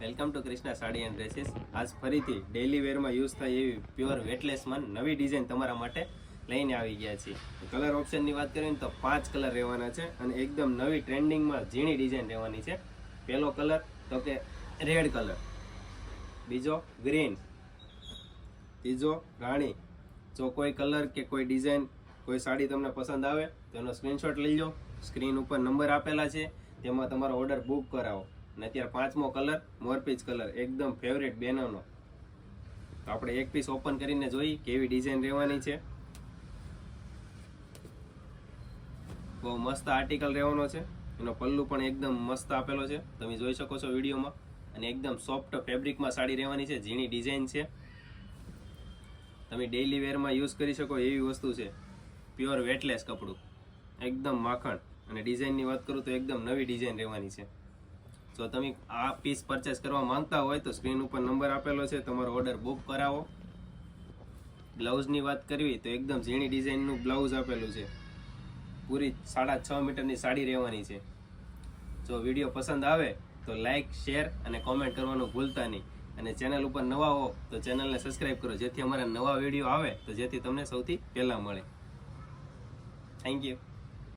Welcome to Krishna sari and dresses આજ ફરીથી daily વેરમાં use થાય એવી પ્યોર વેટલેસમાં નવી ડિઝાઇન તમારા માટે લઈને આવી ગયા છીએ. કલર ઓપ્શનની વાત કરીએ તો પાંચ કલર રહેવાના છે અને એકદમ નવી ટ્રેન્ડિંગમાં ઝીણી ડિઝાઇન રહેવાની છે. પહેલો કલર તો કે રેડ કલર બીજો ગ્રીન ત્રીજો રાણી. જો કોઈ કલર કે કોઈ ડિઝાઇન કોઈ સાડી તમને પસંદ આવે તો એનો સ્ક્રીનશોટ લઈ લો. સ્ક્રીન ઉપર નંબર આપેલા છે. તેમાં તમારો ઓર્ડર બુક કરાવો. અને અત્યારે પાંચમો કલર, મોરપીચ કલર, એકદમ ફેવરેટ બેનોનો. તો આપણે એક પીસ ઓપન કરીને જોઈ કેવી ડિઝાઇન રહેવાની છે. બહુ મસ્ત આર્ટિકલ રહેવાનો છે. એનો પલ્લુ પણ એકદમ મસ્ત આપેલો છે. તમે જોઈ શકો છો વિડીયોમાં. અને એકદમ સોફ્ટ ફેબ્રિકમાં સાડી રહેવાની છે, ઝીણી ડિઝાઇન છે. તમે ડેઈલી વેરમાં યુઝ કરી શકો એવી વસ્તુ છે. પ્યોર વેટલેસ કપડું. એકદમ માખણ. અને ડિઝાઇનની વાત કરું તો એકદમ નવી ડિઝાઇન રહેવાની છે. જો તમે આ પીસ પરચેસ કરવા માંગતા હોય તો સ્ક્રીન ઉપર નંબર આપેલો છે, તમારો ઓર્ડર બુક કરાવો. બ્લાઉઝની વાત કરવી તો એકદમ ઝીણી ડિઝાઇનનું બ્લાઉઝ આપેલું છે. પૂરી સાડા છ મીટરની સાડી રહેવાની છે. જો વીડિયો પસંદ આવે તો લાઇક શેર અને કોમેન્ટ કરવાનું ભૂલતા નહીં. અને ચેનલ ઉપર નવા હો તો ચેનલને સબસ્ક્રાઈબ કરો, જેથી અમારા નવા વીડિયો આવે તો જેથી તમને સૌથી પહેલાં મળે. Thank you